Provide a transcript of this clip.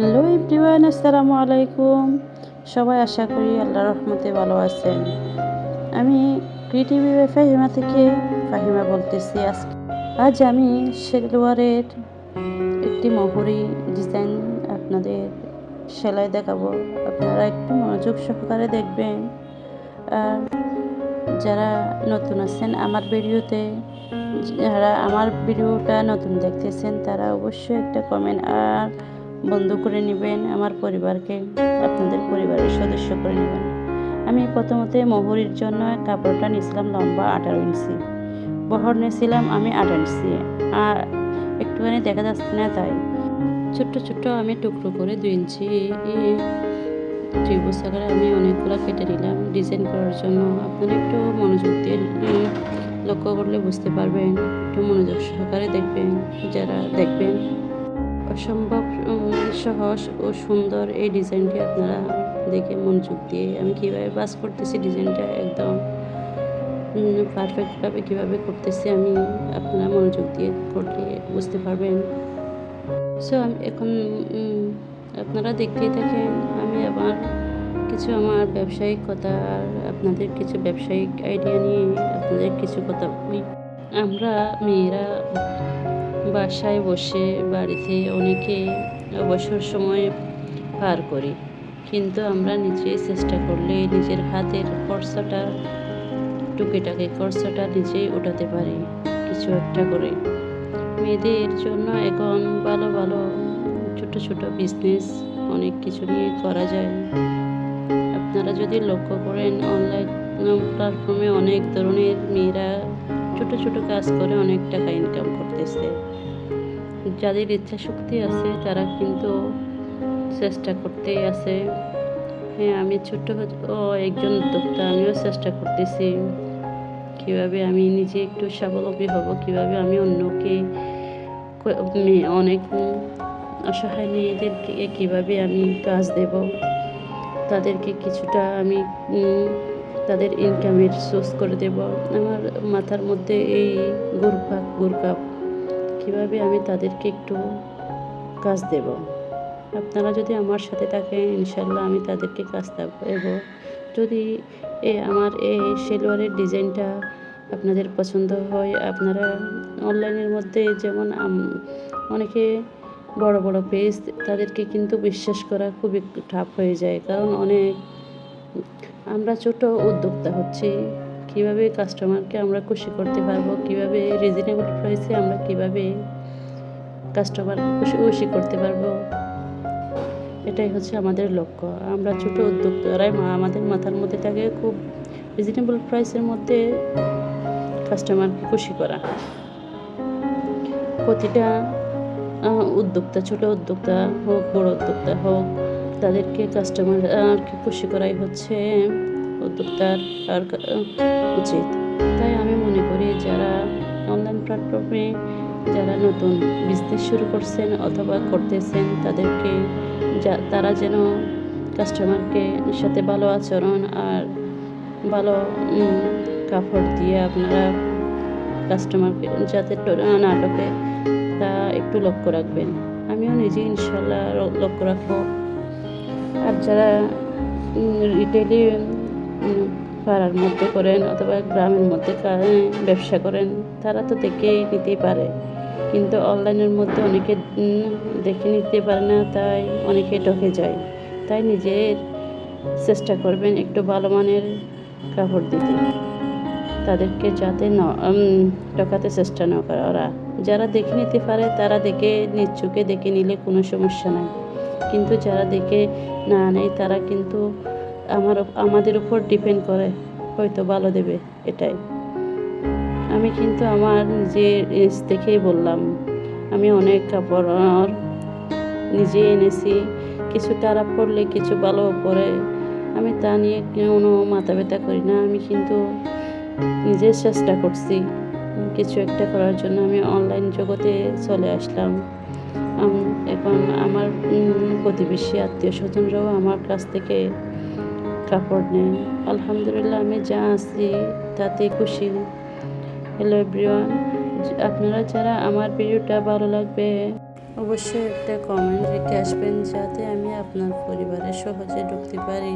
Hello everyone, আসসালামু আলাইকুম। সবাই আশা করি আল্লাহ রহমতে ভালো আছেন। আমি ক্রিটিভি ফাহিমা থেকে ফাহিমা বলতেছি আজকে। আজ আমি সেলোয়ারের একটি মহুরি ডিজাইন আপনাদের সেলাই দেখাবো। আপনারা একটু মনোযোগ সহকারে দেখবেন। আর যারা নতুন আছেন আমার ভিডিওতে, যারা আমার ভিডিওটা নতুন দেখতেছেন, তারা অবশ্যই একটা কমেন্ট। আর বন্ধ করে নেবেন, আমার পরিবারকে, আপনাদের পরিবারের সদস্য করে নেবেন। আমি প্রথমতে মহুরির জন্য কাপড়টা নিয়েছিলাম লম্বা আঠারো ইঞ্চি। বহর নিয়েছিলাম আমি আট ইঞ্চি। আর একটুখানি দেখা যাচ্ছে না তাই। ছোট্ট ছোট্ট আমি টুকরো করে দুই ইঞ্চি ত্রিভুজ আকারে আমি অনেকগুলো কেটে নিলাম ডিজাইন করার জন্য। আপনারা একটু মনোযোগ দিয়ে লক্ষ্য করলে বুঝতে পারবেন। একটু মনোযোগ সহকারে দেখবেন, যারা দেখবেন। অসম্ভব সহজ ও সুন্দর এই ডিজাইনটি আপনারা দেখে মনোযোগ দিয়ে আমি কীভাবে বাস করতেছি ডিজাইনটা একদম পারফেক্টভাবে কীভাবে করতেছি আমি আপনারা মনোযোগ দিয়ে করলে বুঝতে পারবেন। সো আমি, এখন আপনারা দেখতেই থাকেন, আমি আবার কিছু আমার ব্যবসায়িক কথা, আপনাদের কিছু ব্যবসায়িক আইডিয়া নিয়ে আপনাদের কিছু কথা বলি। আমরা মেয়েরা বাসায় বসে বাড়িতে অনেকে অবসর সময় পার করি। কিন্তু আমরা নিজেই চেষ্টা করলে নিজের হাতের খরচাটা, টুকিটাকি খরচাটা নিজেই উঠাতে পারি কিছু একটা করে। মেয়েদের জন্য এখন ভালো ভালো ছোট ছোট বিজনেস অনেক কিছু নিয়ে করা যায়। আপনারা যদি লক্ষ্য করেন অনলাইন প্ল্যাটফর্মে অনেক ধরনের মেয়েরা ছোট ছোট কাজ করে অনেক টাকা ইনকাম করতেছে। যাদের ইচ্ছা শক্তি আছে, তারা কিন্তু চেষ্টা করতেই আছে। হ্যাঁ আমি ছোট্ট একজন উদ্যোক্তা, আমিও চেষ্টা করতেছি। কীভাবে আমি নিজে একটু স্বাবলম্বী হব, কীভাবে আমি অন্যকে অনেক অসহায় মেয়েদেরকে কীভাবে আমি কাজ দেব, তাদেরকে কিছুটা আমি তাদের ইনকামের সোর্স করে দেব। আমার মাথার মধ্যে এই গুরপাক গুরকাপ, কীভাবে আমি তাদেরকে একটু কাজ দেব? আপনারা যদি আমার সাথে থাকেন ইনশাল্লাহ আমি তাদেরকে কাজ দেব। যদি এ আমার এই সেলোয়ারের ডিজাইনটা আপনাদের পছন্দ হয়, আপনারা অনলাইনের মধ্যে যেমন অনেকে বড় বড় পেজ, তাদেরকে কিন্তু বিশ্বাস করা খুবই টাফ হয়ে যায়। কারণ অনেক আমরা ছোট উদ্যোক্তা হচ্ছি। কীভাবে কাস্টমারকে আমরা খুশি করতে পারব, কীভাবে রিজনেবল প্রাইসে আমরা কীভাবে কাস্টমারকে খুশি খুশি করতে পারব, এটাই হচ্ছে আমাদের লক্ষ্য। আমরা ছোট উদ্যোক্তারাই আমাদের মাথার মধ্যে থাকে খুব রিজনেবল প্রাইসের মধ্যে কাস্টমারকে খুশি করা। প্রতিটা উদ্যোক্তা, ছোট উদ্যোক্তা হোক, বড় উদ্যোক্তা হোক তাদেরকে কাস্টমারকে খুশি করাই হচ্ছে উদ্যোক্তার, আর, উচিত। তাই আমি মনে করি যারা অনলাইন প্ল্যাটফর্মে যারা নতুন বিজনেস শুরু করছেন অথবা করতেছেন, তাদেরকে যা- তারা যেন কাস্টমারকে সাথে ভালো আচরণ আর ভালো কাপড় দিয়ে আপনারা কাস্টমারকে যাতে নাটকে তা একটু লক্ষ্য রাখবেন। আমিও নিজে ইনশাল্লাহ লক্ষ্য রাখব। আর যারা রিটেলি পাড়ার মধ্যে করেন অথবা গ্রামের মধ্যে ব্যবসা করেন, তারা তো দেখেই নিতেই পারে। কিন্তু অনলাইনের মধ্যে অনেকে দেখে নিতে পারে না, তাই অনেকে ঢকে যায়। তাই নিজের চেষ্টা করবেন একটু ভালো মানের কাপড় দিতে। তাদেরকে যাতে ঠকাতে চেষ্টা না করে ওরা। যারা দেখে নিতে পারে, তারা দেখে, নিজ দেখে নিলে কোনো সমস্যা নাই। কিন্তু যারা দেখে না নেয়, তারা কিন্তু আমার আমাদের উপর ডিপেন্ড করে, হয়তো ভালো দেবে এটাই। আমি কিন্তু আমার নিজের নিজ দেখেই বললাম, আমি অনেক কাপড় নিজে এনেছি, কিছু খারাপ পড়লে কিছু ভালো পরে, আমি তা নিয়ে কোনো মাথা ব্যথা করি না, আমি কিন্তু নিজের চেষ্টা করছি, কিছু একটা করার জন্য আমি অনলাইন জগতে চলে আসলাম। এখন আমার প্রতিবেশী আত্মীয় স্বজনরাও আমার কাছ থেকে কাপড় নেয়। আলহামদুলিল্লাহ, আমি যা আছি তাতে খুশি। হ্যালো এভরিওয়ান আপনারা যারা আমার ভিডিওটা ভালো লাগবে, অবশ্যই একটা কমেন্ট রেখে আসবেন যাতে আমি আপনার পরিবারে সহজে ঢুকতে পারি।